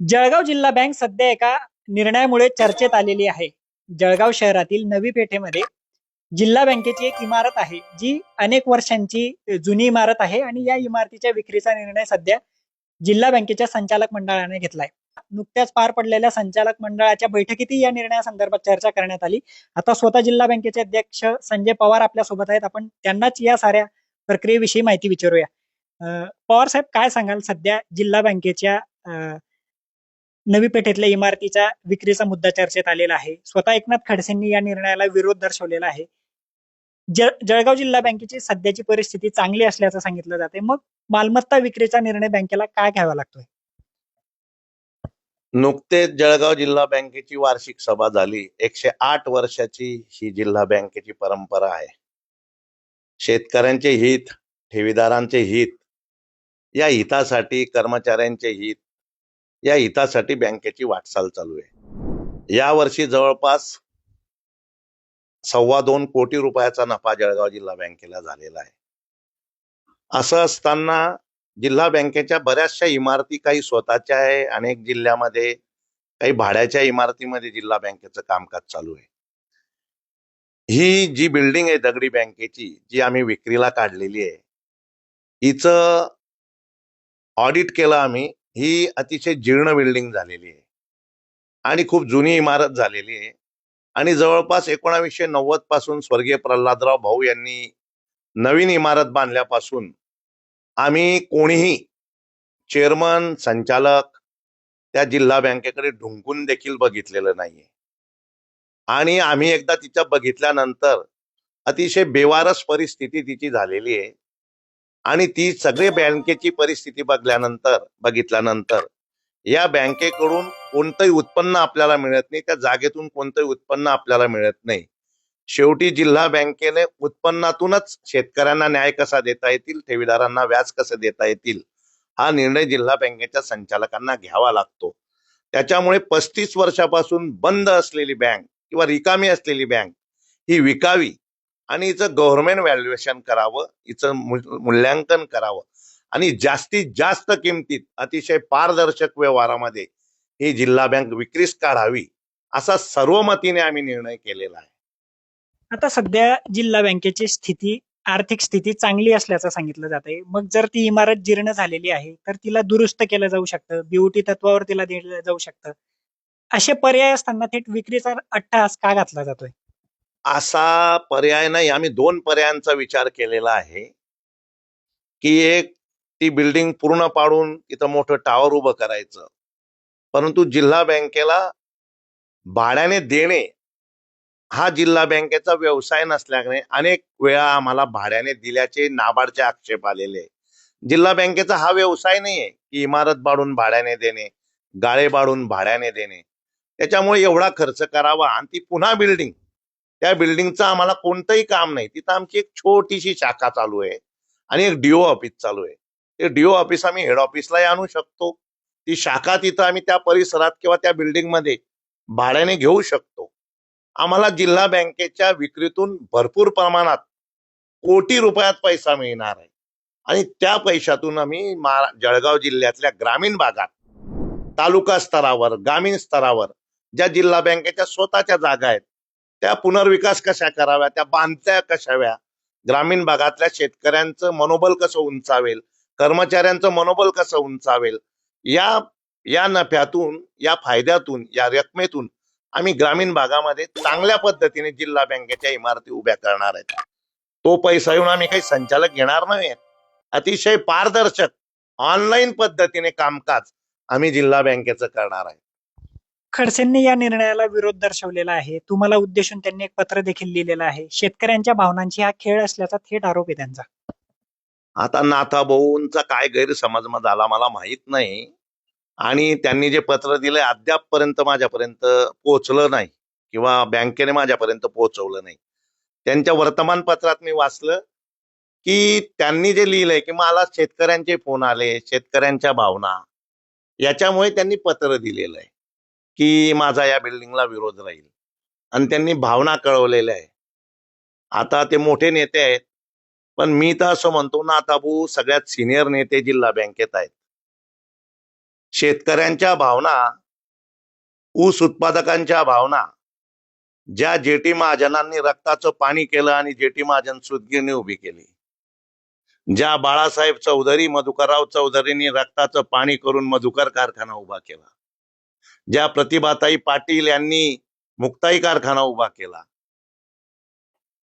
जळगाव जिल्हा बँक सध्या एका निर्णयामुळे चर्चेत आलेली आहे. जळगाव शहरातील नवी पेठेमध्ये जिल्हा बँकेची एक इमारत आहे जी अनेक वर्षांची जुनी इमारत आहे आणि या इमारतीच्या विक्रीचा निर्णय सध्या जिल्हा बँकेच्या संचालक मंडळाने घेतलाय. नुकत्याच पार पडलेल्या संचालक मंडळाच्या बैठकीतही या निर्णयासंदर्भात चर्चा करण्यात आली. आता स्वतः जिल्हा बँकेचे अध्यक्ष संजय पवार आपल्यासोबत आहेत. आपण त्यांनाच या साऱ्या प्रक्रियेविषयी माहिती विचारूया. अं, पवार साहेब काय सांगाल सध्या जिल्हा बँकेच्या अं, नवी पेठेतल्या इमारतीच्या विक्रीचा मुद्दा चर्चेत आलेला आहे. स्वतः एकनाथ खडसेंनी या निर्णयाला विरोध दर्शवलेला आहे. जळगाव जिल्हा बँकेची सध्याची परिस्थिती चांगली असल्याचं सांगितलं जाते. मग मालमत्ता विक्रीचा निर्णय बँकेला काय घ्यावा लागतोय? नुकतेच जळगाव जिल्हा बँकेची वार्षिक सभा झाली. एकशे आठ वर्षाची ही जिल्हा बँकेची परंपरा आहे. शेतकऱ्यांचे हित ठेवीदारांचे हित या हितासाठी कर्मचाऱ्यांचे हित या हितासाठी बँकेची वाटचाल चालू आहे. या वर्षी जवळपास सव्वा दोन कोटी रुपयाचा नफा जळगाव जिल्हा बँकेला झालेला आहे. असं असताना जिल्हा बँकेच्या बऱ्याचशा इमारती काही स्वतःच्या आहे अनेक जिल्ह्यामध्ये काही भाड्याच्या इमारतीमध्ये जिल्हा बँकेचं कामकाज चालू आहे. ही जी बिल्डिंग आहे दगडी बँकेची जी आम्ही विक्रीला काढलेली आहे हिचं ऑडिट केलं आम्ही. ही अतिशय जीर्ण बिल्डिंग झालेली आहे. आणि खूप जुनी इमारत झालेली आहे. आणि जवळपास एकोणावीसशे नव्वदपासून स्वर्गीय प्रल्हादराव भाऊ यांनी नवीन इमारत बांधल्यापासून आम्ही कोणीही चेअरमन संचालक त्या जिल्हा बँकेकडे ढुंकून देखील बघितलेलं नाहीये. आणि आम्ही एकदा तिच्या बघितल्यानंतर अतिशय बेवारस परिस्थिती तिची झालेली आहे. आणि ती सगळी बँकेची परिस्थिती बघल्यानंतर बघितल्यानंतर या बँकेकडून कोणतंही उत्पन्न आपल्याला मिळत नाही त्या जागेतून कोणतंही उत्पन्न आपल्याला मिळत नाही. शेवटी जिल्हा बँकेने उत्पन्नातूनच शेतकऱ्यांना न्याय कसा देता येतील ठेवीदारांना व्याज कसं देता येतील हा निर्णय जिल्हा बँकेच्या संचालकांना घ्यावा लागतो. त्याच्यामुळे पस्तीस वर्षापासून बंद असलेली बँक किंवा रिकामी असलेली बँक ही विकावी. आणि हिचं गव्हर्नमेंट व्हॅल्युएशन करावं हिचं मूल्यांकन करावं. आणि जास्तीत जास्त किमतीत अतिशय पारदर्शक व्यवहारामध्ये ही जिल्हा बँक विक्रीस काढावी असा सर्वमतीने आम्ही निर्णय केलेला आहे. आता सध्या जिल्हा बँकेची स्थिती आर्थिक स्थिती चांगली असल्याचं सांगितलं जात आहे मग जर ती इमारत जीर्ण झालेली आहे तर तिला दुरुस्त केलं जाऊ शकतं बीओटी तत्वावर तिला दिलं जाऊ शकतं. असे पर्याय असताना थेट विक्रीचा अट्टहास का घातला जातोय? असा पर्याय नाही. आम्ही दोन पर्यायांचा विचार केलेला आहे. की एक ती बिल्डिंग पूर्ण पाडून तिथं मोठं टावर उभं करायचं. परंतु जिल्हा बँकेला भाड्याने देणे हा जिल्हा बँकेचा व्यवसाय नसल्याने अनेक वेळा आम्हाला भाड्याने दिल्याचे नाबार्डचे आक्षेप आलेले आहे. जिल्हा बँकेचा हा व्यवसाय नाहीये की इमारत बाळून भाड्याने देणे गाळे बाळून भाड्याने देणे. त्याच्यामुळे एवढा खर्च करावा आणि ती पुन्हा बिल्डिंग त्या बिल्डिंगचं आम्हाला कोणतंही काम नाही. तिथं आमची एक छोटीशी शाखा चालू आहे आणि एक डीओ ऑफिस चालू आहे. ते डीओ ऑफिस आम्ही हेड ऑफिसलाही आणू शकतो. ती शाखा तिथं आम्ही त्या परिसरात किंवा त्या बिल्डिंगमध्ये भाड्याने घेऊ शकतो. आम्हाला जिल्हा बँकेच्या विक्रीतून भरपूर प्रमाणात कोटी रुपयात पैसा मिळणार आहे. आणि त्या पैशातून आम्ही मा- जळगाव जिल्ह्यातल्या ग्रामीण भागात तालुका स्तरावर ग्रामीण स्तरावर ज्या जिल्हा बँकेच्या स्वतःच्या जागा आहेत त्या पुनर्विकास कशा कराव्या त्या बांधत्या कशाव्या ग्रामीण भागातल्या शेतकऱ्यांचं मनोबल कसं उंचावेल? कर्मचाऱ्यांचं मनोबल कसं उंचावेल? या या नफ्यातून या फायद्यातून या रकमेतून आम्ही ग्रामीण भागामध्ये चांगल्या पद्धतीने जिल्हा बँकेच्या इमारती उभ्या करणार आहेत. तो पैसा येऊन आम्ही काही संचालक घेणार नाही अतिशय पारदर्शक ऑनलाईन पद्धतीने कामकाज आम्ही जिल्हा बँकेचं करणार आहे. खडसेंनी या निर्णयाला विरोध दर्शवलेला आहे. तुम्हाला उद्देशून त्यांनी एक पत्र देखील लिहिलेलं आहे. शेतकऱ्यांच्या भावनांची हा खेळ असल्याचा थेट आरोप आहे त्यांचा. आता नाथा भाऊंचा काय गैरसमज झाला मला माहीत नाही. आणि त्यांनी जे पत्र दिलंय अद्यापपर्यंत माझ्यापर्यंत पोहोचलं नाही. किंवा बँकेने माझ्यापर्यंत पोहोचवलं नाही. त्यांच्या वर्तमानपत्रात मी वाचलं की त्यांनी जे लिहिलंय की मला शेतकऱ्यांचे फोन आले शेतकऱ्यांच्या भावना. याच्यामुळे त्यांनी पत्र दिलेलं आहे. की माझा या बिल्डिंगला विरोध राहील. आणि त्यांनी भावना कळवलेल्या आहे आता ते मोठे नेते आहेत. पण मी तर असं म्हणतो ना आता भाऊ सगळ्यात सिनियर नेते जिल्हा बँकेत आहेत. शेतकऱ्यांच्या भावना ऊस उत्पादकांच्या भावना ज्या जेटी महाजनांनी रक्ताचं पाणी केलं आणि जेटी महाजन सुदगिरणी उभी केली. ज्या बाळासाहेब चौधरी मधुकरराव चौधरींनी रक्ताचं पाणी करून मधुकर कारखाना उभा केला. ज्या प्रतिभाताई पाटील यांनी मुक्ताई कारखाना उभा केला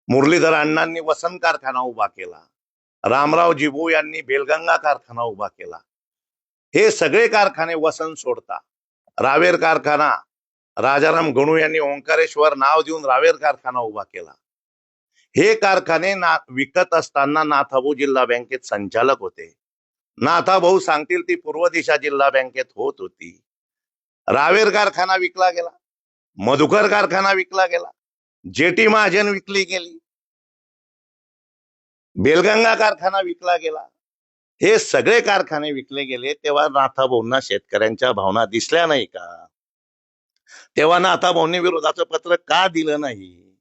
मुरलीधर अण्णांनी वसंत कारखाना उभा केला रामराव जिबू यांनी बेलगंगा कारखाना उभा केला हे सगळे कारखाने वसंत सोडता रावेर कारखाना राजाराम गणू यांनी ओंकारेश्वर नाव देऊन रावेर कारखाना उभा केला. हे कारखाने ना विकत असताना नाथाभाऊ जिल्हा बँकेत संचालक होते. नाथाभाऊ सांगतील ती पूर्व दिशा जिल्हा बँकेत होत होती. रावेर कारखाना विकला गेला मधुकर कारखाना विकला गेला जेटी महाजन विकली गेली बेलगंगा कारखाना विकला गेला. हे सगळे कारखाने विकले गेले तेव्हा नाथाभाऊंना शेतकऱ्यांच्या भावना दिसल्या नाही का? तेव्हा नाथाभाऊंनी विरोधाचं पत्र का दिलं नाही?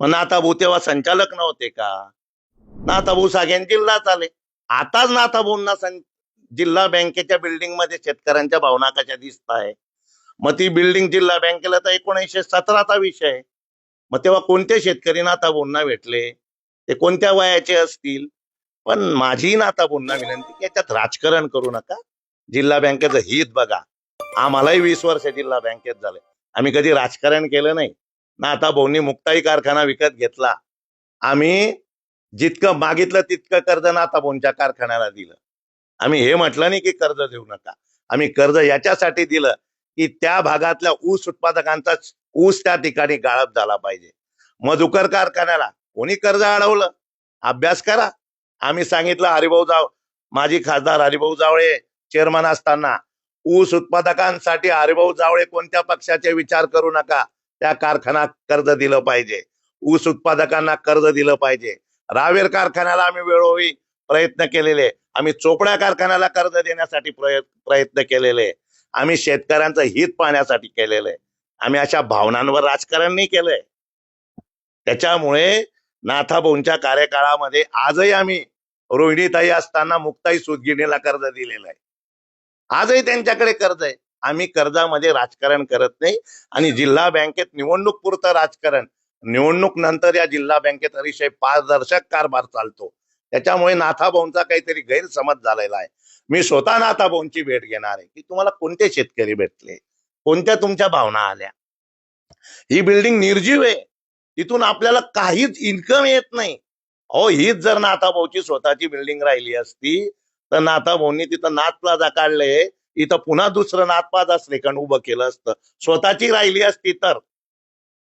मग नाथाभाऊ तेव्हा संचालक नव्हते का? नाथाभाऊ सागेन जिल्हाच आले. आताच नाथाभाऊंना सं जिल्हा बँकेच्या बिल्डिंगमध्ये शेतकऱ्यांच्या भावना कशा दिसत आहे मग ती बिल्डिंग जिल्हा बँकेला तर एकोणीसशे सतराचा विषय आहे. मग तेव्हा कोणते शेतकरी नाताबोंना भेटले? ते कोणत्या वयाचे असतील? पण माझी नाता पुन्हा विनंती की याच्यात राजकारण करू नका. जिल्हा बँकेचं हित बघा. आम्हालाही वीस वर्ष जिल्हा बँकेत झाले. आम्ही कधी राजकारण केलं नाही. नाताभाऊंनी मुक्ताई कारखाना विकत घेतला. आम्ही जितकं मागितलं तितकं कर्ज नाता भाऊंच्या कारखान्याला दिलं. आम्ही हे म्हटलं नाही की कर्ज देऊ नका. आम्ही कर्ज याच्यासाठी दिलं की त्या भागातल्या ऊस उत्पादकांचा ऊस त्या ठिकाणी गाळप झाला पाहिजे. मधुकर कारखान्याला कोणी कर्ज अडवलं? अभ्यास करा. आम्ही सांगितलं हरिभाऊ जाव माजी खासदार हरिभाऊ जावळे चेअरमन असताना ऊस उत्पादकांसाठी हरिभाऊ जावळे कोणत्या पक्षाचे विचार करू नका. त्या कारखाना कर्ज दिलं पाहिजे. ऊस उत्पादकांना कर्ज दिलं पाहिजे. रावेर कारखान्याला आम्ही वेळोवेळी प्रयत्न केलेले. आम्ही चोपडा कारखान्याला कर्ज देण्यासाठी प्रयत्न प्रयत्न केलेले. आम्ही शेतकऱ्यांचं हित पाहण्यासाठी केलेलं. आहे आम्ही अशा भावनांवर राजकारण नाही केलंय. त्याच्यामुळे नाथाभाऊंच्या कार्यकाळामध्ये आजही आम्ही रोहिणीताई असताना मुक्ताई सुदगिरणीला कर्ज दिलेलं आहे. आजही त्यांच्याकडे कर्ज आहे. आम्ही कर्जामध्ये राजकारण करत नाही आणि जिल्हा बँकेत निवडणूक पुरतं राजकारण. निवडणूक नंतर या जिल्हा बँकेत अतिशय पारदर्शक कारभार चालतो. त्याच्यामुळे नाथाभाऊंचा काहीतरी गैरसमज झालेला आहे. मी स्वतः नाथाभाऊंची भेट घेणार आहे की तुम्हाला कोणते शेतकरी भेटले? कोणत्या तुमच्या भावना आल्या? ही बिल्डिंग निर्जीव आहे. तिथून आपल्याला काहीच इन्कम येत नाही. अहो हीच जर नाथाभाऊची स्वतःची बिल्डिंग राहिली असती तर नाथाभाऊंनी तिथं नाथ प्लाझा काढले. इथं पुन्हा दुसरं नाथ प्लाझा श्रीखंड उभं केलं असतं. स्वतःची राहिली असती तर.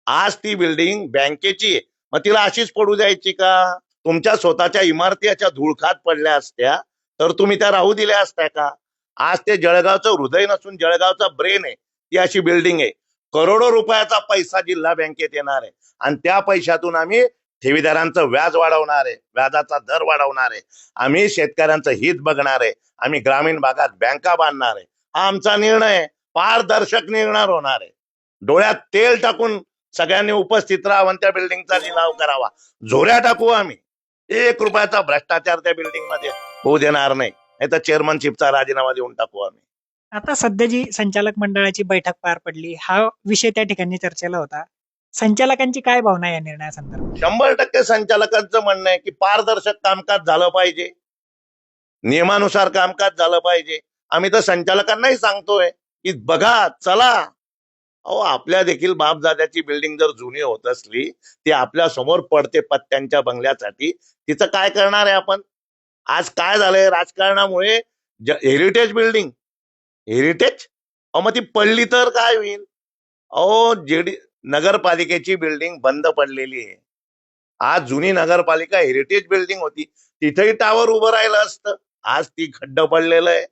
आज ती बिल्डिंग बँकेची आहे. मग तिला अशीच पडू द्यायची का? तुमच्या स्वतःच्या इमारतीच्या धुळखात पडल्या असत्या तर तुम्ही त्या राहू दिल्या असत्या का? आज ते जळगावचं हृदय नसून जळगावचा ब्रेन आहे ती अशी बिल्डिंग आहे. करोडो रुपयाचा पैसा जिल्हा बँकेत येणार आहे. आणि त्या पैशातून आम्ही ठेवीदारांचं व्याज वाढवणार आहे. व्याजाचा दर वाढवणार आहे. आम्ही शेतकऱ्यांचं हित बघणार आहे. आम्ही ग्रामीण भागात बँका बांधणार आहे. हा आमचा निर्णय पारदर्शक निर्णय होणार आहे. डोळ्यात तेल टाकून सगळ्यांनी उपस्थित राहावं त्या बिल्डिंगचा लिलाव करावा. झोऱ्या टाकू आम्ही. एक रुपयाचा भ्रष्टाचार त्या बिल्डिंगमध्ये होऊ देणार नाही. नाही तर चेअरमनशिपचा राजीनामा देऊन टाकू आम्ही. आता सध्या जी संचालक मंडळाची बैठक पार पडली. हा विषय त्या ठिकाणी चर्चेला होता. संचालकांची काय भावना आहे या निर्णयासंदर्भात? शंभर टक्के संचालकांचं म्हणणं आहे की पारदर्शक कामकाज झालं पाहिजे. नियमानुसार कामकाज झालं पाहिजे. आम्ही तर संचालकांनाही सांगतोय की बघा चला अहो आपल्या देखील बापदाद्याची बिल्डिंग जर जुनी होत असली ती आपल्यासमोर पडते पत्त्यांच्या बंगल्यासाठी तिचं काय करणार आहे आपण? आज काय झालंय राजकारणामुळे? हेरिटेज बिल्डिंग हेरिटेज अहो मग ती पडली तर काय होईल? अहो जेडी नगरपालिकेची बिल्डिंग बंद पडलेली आहे. आज जुनी नगरपालिका हेरिटेज बिल्डिंग होती. तिथेही टावर उभं राहिलं असतं. आज ती खड्ड पडलेलं आहे.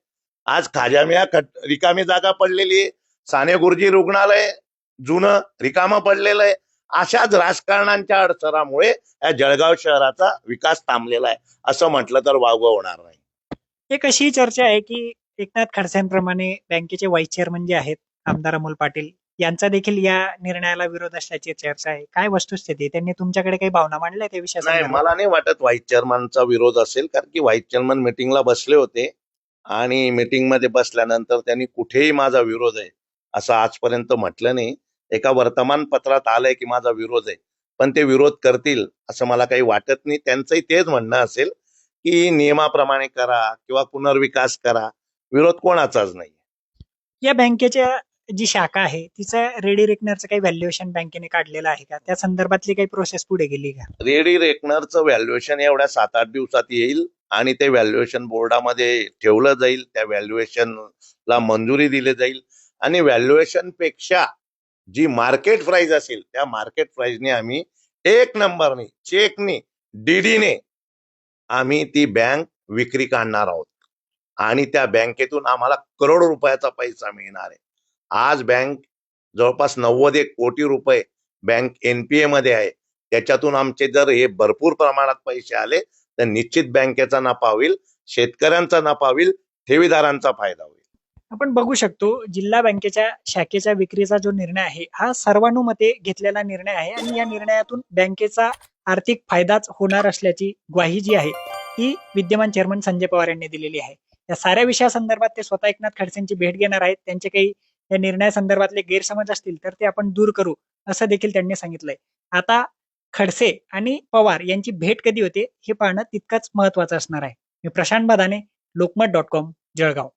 आज खाजामिया खड रिकामी जागा पडलेली आहे. साने गुरुजी रुग्णालय जुनं रिकामं पडलेलं आहे. अशाच राजकारणांच्या अडचणामुळे या जळगाव शहराचा विकास थांबलेला आहे. असं म्हटलं तर वावगं होणार नाही. एक अशी चर्चा आहे की एकनाथ खडसेंप्रमाणे बँकेचे व्हाईस चेअरमन जे आहेत आमदार अमोल पाटील यांचा देखील या निर्णयाला विरोध असल्याची चर्चा आहे. काय वस्तुस्थिती? त्यांनी तुमच्याकडे काही भावना मांडल्या त्या नाही विषयात मला नाही वाटत व्हाईस चेअरमनचा विरोध असेल कारण की व्हाईस चेअरमन मिटिंगला बसले होते आणि मीटिंगमध्ये बसल्यानंतर त्यांनी कुठेही माझा विरोध आहे. असं आजपर्यंत म्हटलं नाही. एका वर्तमानपत्रात आलंय की माझा विरोध आहे. पण ते विरोध करतील असं मला काही वाटत नाही. त्यांचंही तेच म्हणणं असेल की नियमाप्रमाणे करा किंवा पुनर्विकास करा. विरोध कोणाचाच नाही या बँकेच्या जी शाखा आहे तिचं रेडी रेकनरचं काही व्हॅल्युएशन बँकेने काढलेलं आहे का? त्या संदर्भातली काही प्रोसेस पुढे गेली का? रेडी रेकनरचं व्हॅल्युएशन एवढ्या सात आठ दिवसात येईल आणि ते व्हॅल्युएशन बोर्डामध्ये ठेवलं जाईल. त्या व्हॅल्युएशनला मंजुरी दिली जाईल. आणि व्हॅल्युएशनपेक्षा जी मार्केट प्राइस असेल त्या मार्केट प्राइसने आम्ही एक नंबरने चेकने डीडीने आम्ही ती बँक विक्री काढणार आहोत. आणि त्या बँकेतून आम्हाला करोड रुपयाचा पैसा मिळणार आहे. आज बँक जवळपास नव्वद एक कोटी रुपये बँक एनपीए मध्ये आहे. त्याच्यातून आमचे जर हे भरपूर प्रमाणात पैसे आले तर निश्चित बँकेचा नफा होईल शेतकऱ्यांचा नफा होईल ठेवीदारांचा फायदा होईल. आपण बघू शकतो जिल्हा बँकेच्या शाखेच्या विक्रीचा जो निर्णय आहे हा सर्वानुमते घेतलेला निर्णय आहे आणि या निर्णयातून बँकेचा आर्थिक फायदाच होणार असल्याची ग्वाही जी आहे ती विद्यमान चेअरमन संजय पवार यांनी दिलेली आहे. या साऱ्या विषयासंदर्भात ते स्वतः एकनाथ खडसेंची भेट घेणार आहेत. त्यांचे काही या निर्णयासंदर्भातले गैरसमज असतील तर ते आपण दूर करू असं देखील त्यांनी सांगितलंय. आता खडसे आणि पवार यांची भेट कधी होते हे पाहणं तितकंच महत्वाचं असणार आहे. मी प्रशांत बदाने लोकमत डॉट कॉम जळगाव.